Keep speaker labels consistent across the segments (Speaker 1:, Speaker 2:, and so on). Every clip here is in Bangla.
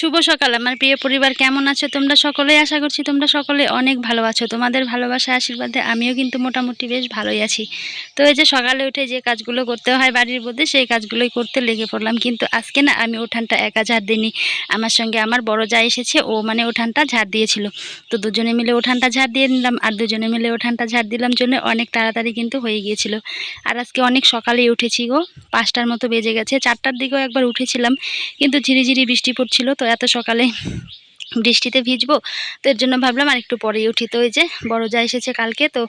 Speaker 1: শুভ সকাল। আমার প্রিয় পরিবার, কেমন আছো? তোমরা সকলেই আশা করছি তোমরা সকলে অনেক ভালো আছো। তোমাদের ভালোবাসা আশীর্বাদে আমিও কিন্তু মোটামুটি বেশ ভালোই আছি। তো এই যে সকালে উঠে যে কাজগুলো করতে হয় বাড়ির মধ্যে, সেই কাজগুলোই করতে লেগে পড়লাম। কিন্তু আজকে না আমি উঠানটা একা ঝাড় দিইনি। আমার সঙ্গে আমার বড় যা এসেছে, ও মানে উঠানটা ঝাড় দিয়েছিল। তো দুজনে মিলে উঠানটা ঝাড় দিয়ে নিলাম আর দুজনে মিলে উঠানটা ঝাড় দিলাম জন্য অনেক তাড়াতাড়ি কিন্তু হয়ে গিয়েছিল। আর আজকে অনেক সকালেই উঠেছি গো। পাঁচটার মতো বেজে গেছে। চারটার দিকেও একবার উঠেছিলাম, কিন্তু ঝিরিঝিরি বৃষ্টি পড়ছিল, তো এত সকালে বৃষ্টিতে ভিজবো, তো এর জন্য ভাবলাম আর একটু পরেই উঠি। তো ওই যে বড় যা এসেছে কালকে, তো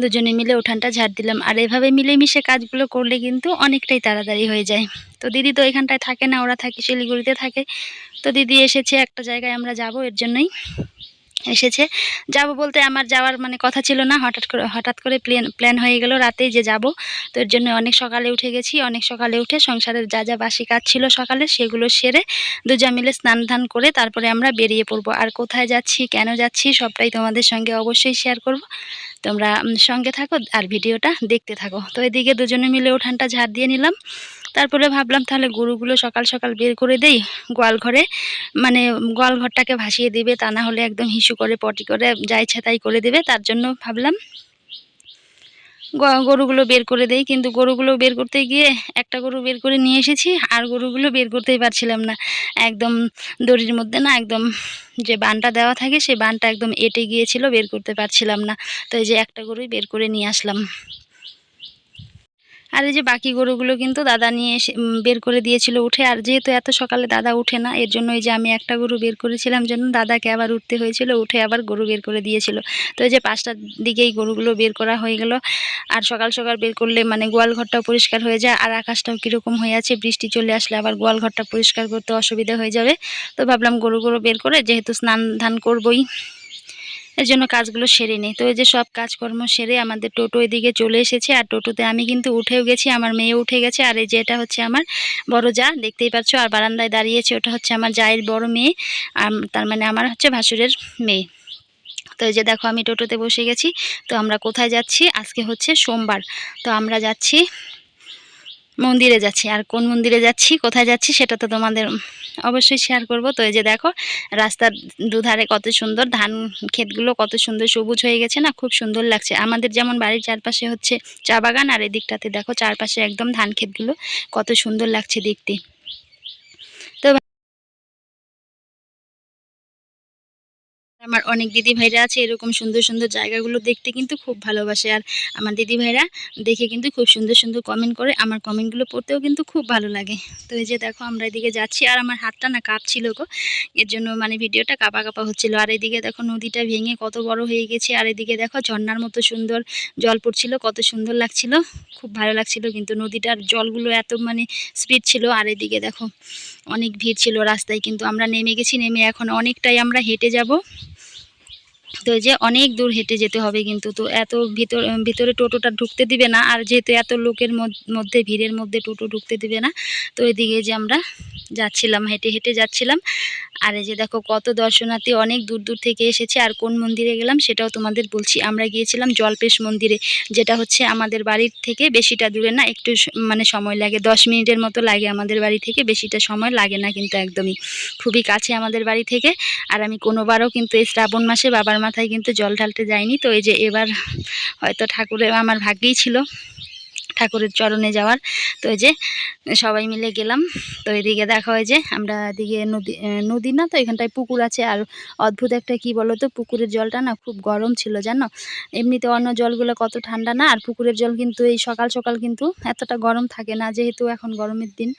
Speaker 1: দুজনে মিলে উঠানটা ঝাড় দিলাম। আর এভাবে মিলেমিশে কাজগুলো করলে কিন্তু অনেকটাই তাড়াতাড়ি হয়ে যায়। তো দিদি তো এখানটায় থাকে না, ওরা থাকে, শিলিগুড়িতে থাকে। তো দিদি এসেছে একটা জায়গায়, আমরা যাব এর জন্যই। এসেছে। যাব বলতে আমার যাওয়ার মানে কথা ছিল না। হঠাৎ করে হঠাৎ করে প্ল্যান প্ল্যান হয়ে গেল রাতেই যে যাব। তো এর জন্য অনেক সকালে উঠে গেছি। অনেক সকালে উঠে সংসারের যা যা বাসি কাজ ছিল সকালে সেগুলো সেরে দুজা মিলে স্নান ধান করে তারপরে আমরা বেরিয়ে পড়ব। আর কোথায় যাচ্ছি, কেন যাচ্ছি সবটাই তোমাদের সঙ্গে অবশ্যই শেয়ার করব। তোমরা সঙ্গে থাকো আর ভিডিওটা দেখতে থাকো। তো এদিকে দুজনে মিলে উঠানটা ঝাড় দিয়ে নিলাম। তারপরে ভাবলাম তাহলে গরুগুলো সকাল সকাল বের করে দেই গোয়াল ঘরে। মানে গোয়াল ঘরটাকে ভাসিয়ে দিবে, তা না হলে একদম হিসু করে, পটি করে, যা ইচ্ছা তাই করে দেবে। তার জন্য ভাবলাম গরুগুলো বের করে দেই। কিন্তু গরুগুলো বের করতে গিয়ে একটা গরু বের করে নিয়ে এসেছি, আর গরুগুলো বের করতেই পারছিলাম না। একদম দড়ির মধ্যে না একদম যে বানটা দেওয়া থাকে সেই বানটা একদম এটে গিয়েছিল, বের করতে পারছিলাম না। তো এই যে একটা গরুই বের করে নিয়ে আসলাম। আর এই যে বাকি গরুগুলো কিন্তু দাদা নিয়ে এসে বের করে দিয়েছিল উঠে। আর যেহেতু এত সকালে দাদা উঠে না, এর জন্য এই যে আমি একটা গরু বের করেছিলাম জন্য দাদাকে আবার উঠতে হয়েছিল, উঠে আবার গরু বের করে দিয়েছিল। তো এই যে পাঁচটার দিকেই গরুগুলো বের করা হয়ে গেল। আর সকাল সকাল বের করলে মানে গোয়াল ঘরটাও পরিষ্কার হয়ে যায়, আর আকাশটাও কীরকম হয়ে আছে, বৃষ্টি চলে আসলে আবার গোয়াল ঘরটা পরিষ্কার করতে অসুবিধা হয়ে যাবে। তো ভাবলাম গরুগুলো বের করে, যেহেতু স্নান ধান করবই। এর জন্য কাজগুলো সেরে নিই। তো এই যে সব কাজকর্ম সেরে আমাদের টোটো এদিকে চলে এসেছে আর টোটোতে আমি কিন্তু উঠেও গেছি, আমার মেয়ে উঠে গেছে আর এই যে এটা হচ্ছে আমার বড় যা, দেখতেই পাচ্ছ আর বারান্দায় দাঁড়িয়েছে ওটা হচ্ছে আমার জায়ের বড় মেয়ে তার মানে আমার হচ্ছে ভাসুরের মেয়ে। তো এই যে দেখো আমি টোটোতে বসে গেছি, তো আমরা কোথায় যাচ্ছি? আজকে হচ্ছে সোমবার। তো আমরা যাচ্ছি মন্দিরে যাচ্ছি। আর কোন মন্দিরে যাচ্ছি, কোথায় যাচ্ছি সেটা তো তোমাদের অবশ্যই শেয়ার করব। তো এই যে দেখো, রাস্তার দুধারে কত সুন্দর, ধান ক্ষেতগুলো কত সুন্দর সবুজ হয়ে গেছে না, খুব সুন্দর লাগছে। আমাদের যেমন বাড়ির চারপাশে হচ্ছে চা বাগান, আর এদিকটাতে দেখো চারপাশে একদম ধান ক্ষেতগুলো কত সুন্দর লাগছে দেখতে। আমার অনেক দিদি ভাইরা আছে, এরকম সুন্দর সুন্দর জায়গাগুলো দেখতে কিন্তু খুব ভালোবাসে। আর আমার দিদি ভাইরা দেখে কিন্তু খুব সুন্দর সুন্দর কমেন্ট করে, আমার কমেন্টগুলো পড়তেও কিন্তু খুব ভালো লাগে। তো এই যে দেখো আমরা এদিকে যাচ্ছি, আর আমার হাতটা না কাঁপছিল গো। এর জন্য মানে ভিডিওটা কাঁপা কাঁপা হচ্ছিল। আর এদিকে দেখো নদীটা ভেঙে কত বড় হয়ে গেছে, আর এদিকে দেখো ঝর্ণার মতো সুন্দর জল পড়ছিল, কত সুন্দর লাগছিল। খুব ভালো লাগছিল কিন্তু নদীটার জলগুলো এত মানে স্পিড ছিল। আর এদিকে দেখো অনেক ভিড় ছিল রাস্তায় কিন্তু আমরা নেমে গেছি, নেমে এখন অনেকটাই আমরা হেঁটে যাব। তো যে অনেক দূর হেঁটে যেতে হবে কিন্তু তো এত ভিতর ভিতরে টোটোটা ঢুকতে দিবে না আর যেহেতু এত লোকের মধ্য- ভিড়ের মধ্যে টোটো ঢুকতে দিবে না, তো এদিকে যে আমরা যাচ্ছিলাম, হেঁটে হেঁটে যাচ্ছিলাম। আর এই যে দেখো কত দর্শনার্থী অনেক দূর দূর থেকে এসেছে আর কোন মন্দিরে গেলাম সেটাও তোমাদের বলছি। আমরা গিয়েছিলাম জলপেশ মন্দিরে, যেটা হচ্ছে আমাদের বাড়ির থেকে বেশিটা দূরে না, একটু মানে সময় লাগে, দশ মিনিটের মতো লাগে আমাদের বাড়ি থেকে, বেশিটা সময় লাগে না কিন্তু একদমই। খুবই কাছে আমাদের বাড়ি থেকে, আর আমি কোনোবারও কিন্তু এই শ্রাবণ মাসে বাবার মাথায় কিন্তু জল ঢালতে যায়নি। তো এই যে এবার হয়তো ঠাকুরের আমার ভাগ্যেই ছিল। ঠাকুরের চরণে যাওয়ার। তো এই যে সবাই মিলে গেলাম। তো এদিকে দেখা হয় যে আমরা এদিকে নদী নদী না, তো এখানটায় পুকুর আছে। আর অদ্ভুত একটা কি বলো তো, পুকুরের জলটা না খুব গরম ছিল, জানো? এমনিতে অন্য জলগুলো কত ঠান্ডা না, আর পুকুরের জল কিন্তু এই সকাল সকাল কিন্তু এতটা গরম থাকে না, যেহেতু এখন গরমের দিন।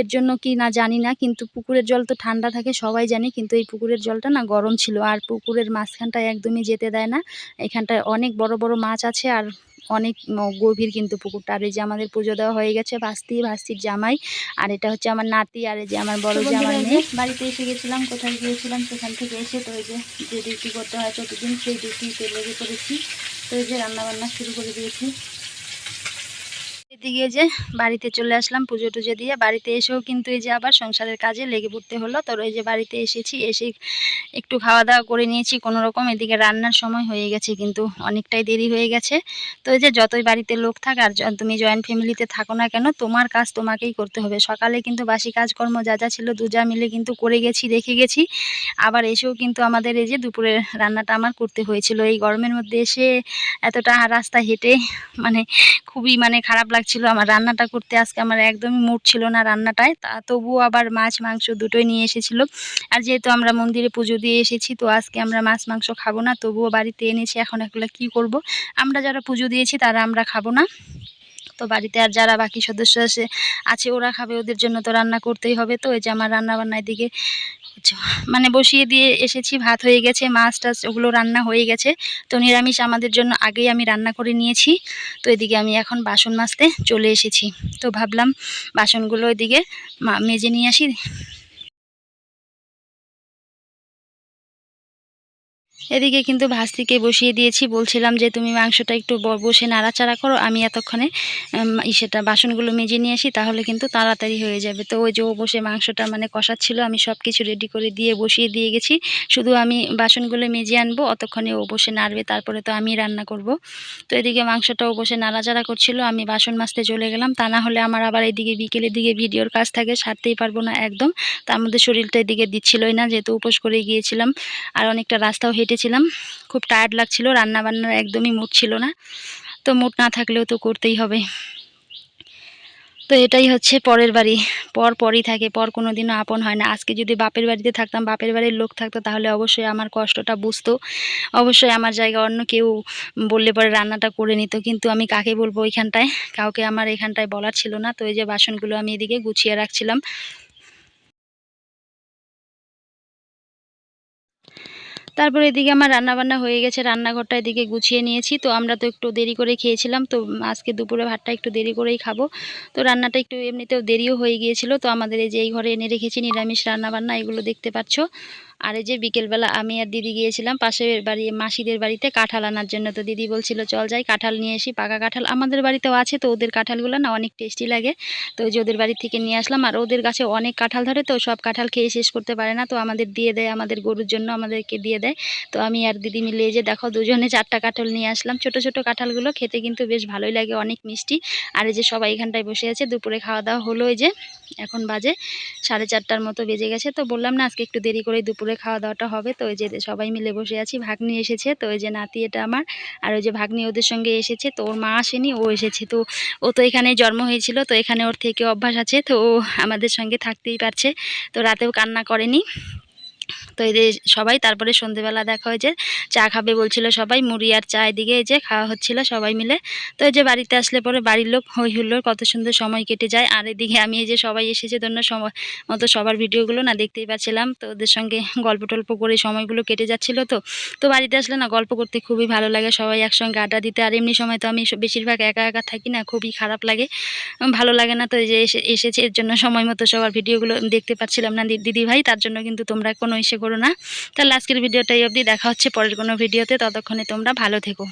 Speaker 1: এর জন্য কি না জানি না, কিন্তু পুকুরের জল তো ঠান্ডা থাকে, সবাই জানে, কিন্তু এই পুকুরের জলটা না গরম ছিল। আর পুকুরের মাঝখানটায় একদমই যেতে দেয় না। এখানটায় অনেক বড় বড় মাছ আছে, আর অনেক গভীর কিন্তু পুকুরটা। আর এই যে আমাদের পুজো দেওয়া হয়ে গেছে ভাস্তি ভাস্তির জামাই। আর এটা হচ্ছে আমার নাতি আর এই যে আমার বড় জামাই নিয়ে বাড়িতে এসে গেছিলাম কোথায় গিয়েছিলাম সেখান থেকে এসে তো এই যে যে ডিউটি করতে হয় প্রতিদিন সেই ডিউটি লেগে পড়েছি। তো এই যে রান্নাবান্না শুরু করে দিয়েছি। এদিকে যে বাড়িতে চলে আসলাম পুজো টুজো দিয়ে। বাড়িতে এসেও কিন্তু এই যে আবার সংসারের কাজে লেগে পড়তে হলো। তো এই যে বাড়িতে এসেছি এসে একটু খাওয়া দাওয়া করে নিয়েছি। কোনো রকম এদিকে রান্নার সময় হয়ে গেছে কিন্তু অনেকটাই দেরি হয়ে গেছে। তো এই যে যতই বাড়িতে লোক থাক আর তুমি জয়েন্ট ফ্যামিলিতে থাকো না কেন, তোমার কাজ তোমাকেই করতে হবে। সকালে কিন্তু বাসি কাজকর্ম যা যা ছিল দুজা মিলে কিন্তু করে গেছি, রেখে গেছি। আবার এসেও কিন্তু আমাদের এই যে দুপুরের রান্নাটা আমার করতে হয়েছিল। এই গরমের মধ্যে এসে এতটা রাস্তা হেঁটে মানে খুবই মানে খারাপ লাগছিল আমার রান্নাটা করতে। আজকে আমার একদমই মুড ছিল না রান্নাটায়। তা তবুও আবার মাছ, মাংস দুটোই নিয়ে এসেছিল। আর যেহেতু আমরা মন্দিরে পুজো দিয়ে এসেছি, তো আজকে আমরা মাছ, মাংস খাব না। তবুও বাড়িতে এনেছি, এখন এগুলো কি করব? আমরা যারা পুজো দিয়েছি, তারা আমরা খাব না। তো বাড়িতে আর যারা বাকি সদস্য আছে আছে, ওরা খাবে, ওদের জন্য তো রান্না করতেই হবে। তো ওই যে আমার রান্না বান্নার দিকে মানে বসিয়ে দিয়ে এসেছি, ভাত হয়ে গেছে, মাছ টাছ, ওগুলো রান্না হয়ে গেছে। তো নিরামিষ আমাদের জন্য আগেই আমি রান্না করে নিয়েছি। তো এদিকে আমি এখন বাসন মাজতে চলে এসেছি। তো ভাবলাম বাসনগুলো এদিকে মেজে নিয়ে আসি। এদিকে কিন্তু ভাস্তিকে বসিয়ে দিয়েছি। বলছিলাম যে, তুমি মাংসটা একটু বসে নাড়াচাড়া করো, আমি এতক্ষণে সেটা বাসনগুলো মেজে নিয়ে আসি, তাহলে কিন্তু তাড়াতাড়ি হয়ে যাবে। তো ওই যে ও বসে মাংসটা মানে কষাচ্ছিল, আমি সব কিছু রেডি করে দিয়ে বসিয়ে দিয়ে গেছি। শুধু আমি বাসনগুলো মেজে আনব, অতক্ষণে ও বসে নাড়বে, তারপরে তো আমি রান্না করব। তো এদিকে মাংসটা ও বসে নাড়াচাড়া করছিল, আমি বাসন মাজতে চলে গেলাম। তা না হলে আমার আবার এদিকে বিকেলের দিকে ভিডিওর কাজ থাকে, সারতেই পারব না একদম। তার মধ্যে শরীরটা এদিকে দিচ্ছিলই না, যেহেতু উপোস করে গিয়েছিলাম। আর অনেকটা রাস্তাও হেঁটেছিলাম খুব টায়ার্ড লাগছিল রান্না বান্নার একদমই মুড ছিল না। তো মুড না থাকলেও তো করতেই হবে। তো এটাই হচ্ছে পরের বাড়ি। পর পরই থাকে, পর কোনো দিনও আপন হয় না। আজকে যদি বাপের বাড়িতে থাকতাম, বাপের বাড়ির লোক থাকতো, তাহলে অবশ্যই আমার কষ্টটা বুঝতো। অবশ্যই আমার জায়গায় অন্য কেউ বললে পরে রান্নাটা করে নিত। কিন্তু আমি কাকে বলব ওইখানটায়? কাউকে আমার এখানটায় বলার ছিল না। তো এই যে বাসনগুলো আমি এদিকে গুছিয়ে রাখছিলাম। তারপরে এদিকে আমার রান্নাবান্না হয়ে গেছে, রান্নাঘরটা এদিকে গুছিয়ে নিয়েছি। তো আমরা তো একটু দেরি করে খেয়েছিলাম, তো আজকে দুপুরে ভাতটা একটু দেরি করেই খাব। তো রান্নাটা একটু এমনিতেও দেরিও হয়ে গিয়েছিল, তো আমাদের এই যে এই ঘরে এনে রেখেছি নিরামিষ রান্নাবান্না, এগুলো দেখতে পাচ্ছ। আর এই যে বিকেলবেলা আমি আর দিদি গিয়েছিলাম পাশের বাড়ি, মাসিদের বাড়িতে কাঁঠাল আনার জন্য। তো দিদি বলছিল, চল যাই, কাঁঠাল নিয়ে আসি, পাকা কাঁঠাল। আমাদের বাড়িতেও আছে তো, ওদের কাঁঠালগুলো না অনেক টেস্টি লাগে। তো ওই যে ওদের বাড়ি থেকে নিয়ে আসলাম, আর ওদের গাছে অনেক কাঁঠাল ধরে তো, সব কাঁঠাল খেয়ে শেষ করতে পারে না। তো আমাদের দিয়ে দেয়, আমাদের গরুর জন্য আমাদেরকে দিয়ে দেয়। তো আমি আর দিদি মিলে যে দেখো, দুজনে চারটা কাঁঠাল নিয়ে আসলাম। ছোট ছোট কাঁঠালগুলো খেতে কিন্তু বেশ ভালোই লাগে, অনেক মিষ্টি। আর এই যে সবাই এখানটায় বসে আছে, দুপুরে খাওয়া দাওয়া হলো এই যে, এখন বাজে সাড়ে চারটার মতো বেজে গেছে। তো বললাম না, আজকে একটু দেরি করে দুপুরে খাওয়া দাওয়াটা হবে। তো ওই যে সবাই মিলে বসে আছি, ভাগ্নি এসেছে। তো ওই যে নাতি এটা আমার, আর ওই যে ভাগ্নি ওদের সঙ্গে এসেছে। তো ওর মা আসেনি, ও এসেছে। তো ও তো এখানে জন্ম হয়েছিল, তো এখানে ওর থেকে অভ্যাস আছে। তো ও আমাদের সঙ্গে থাকতেই পারছে। তো রাতেও কান্না করেনি। তো যে সবাই, তারপরে সন্ধেবেলা দেখা হয়েছে, চা খাবে বলছিল সবাই, মুড়ি আর চা এদিকে যে খাওয়া হচ্ছিল সবাই মিলে। তো এই যে বাড়িতে আসলে পরে বাড়ির লোক হই হুল্লোড়, কত সুন্দর সময় কেটে যায়। আর এদিকে আমি এই যে সবাই এসেছে জন্য সময় মতো সবার ভিডিওগুলো না দেখতেই পাচ্ছিলাম। তো ওদের সঙ্গে গল্প টল্প করে সময়গুলো কেটে যাচ্ছিল তো। তো বাড়িতে আসলে না গল্প করতে খুবই ভালো লাগে, সবাই একসঙ্গে আড্ডা দিতে। আর এমনি সময় তো আমি বেশিরভাগ একা একা থাকি না, খুবই খারাপ লাগে। ভালো লাগে না তো এই যে এসে, এসেছে, এর জন্য সময় মতো সবার ভিডিওগুলো দেখতে পাচ্ছিলাম না দিদি ভাই তার জন্য কিন্তু তোমরা কোনো ইসে করো না। তাহলে আজকের ভিডিওটাই অবধি। দেখা হচ্ছে পরের কোনো ভিডিওতে। ততক্ষণে তোমরা ভালো থেকো।